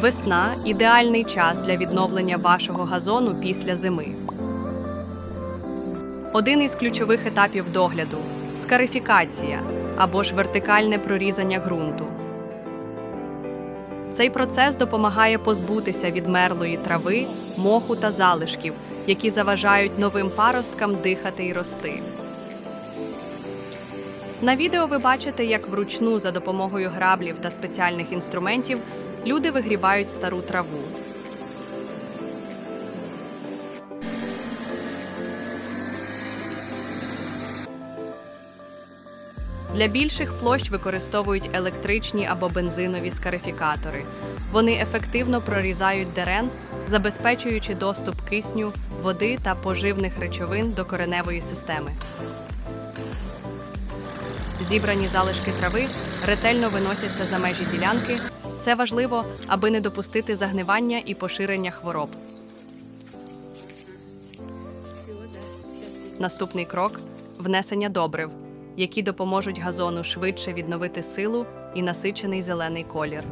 Весна ідеальний час для відновлення вашого газону після зими. Один із ключових етапів догляду скарифікація або ж вертикальне прорізання ґрунту. Цей процес допомагає позбутися відмерлої трави, моху та залишків, які заважають новим паросткам дихати і рости. На відео ви бачите, як вручну за допомогою граблів та спеціальних інструментів люди вигрібають стару траву. Для більших площ використовують електричні або бензинові скарифікатори. Вони ефективно прорізають дерен, забезпечуючи доступ кисню, води та поживних речовин до кореневої системи. Зібрані залишки трави ретельно виносяться за межі ділянки. Це важливо, аби не допустити загнивання і поширення хвороб. Наступний крок внесення добрив, які допоможуть газону швидше відновити силу і насичений зелений колір.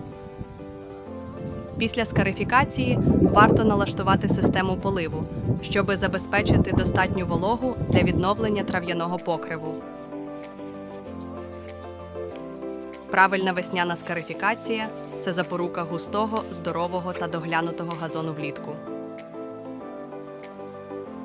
Після скарифікації варто налаштувати систему поливу, щоб забезпечити достатню вологу для відновлення трав'яного покриву. Правильна весняна скарифікація це запорука густого, здорового та доглянутого газону влітку.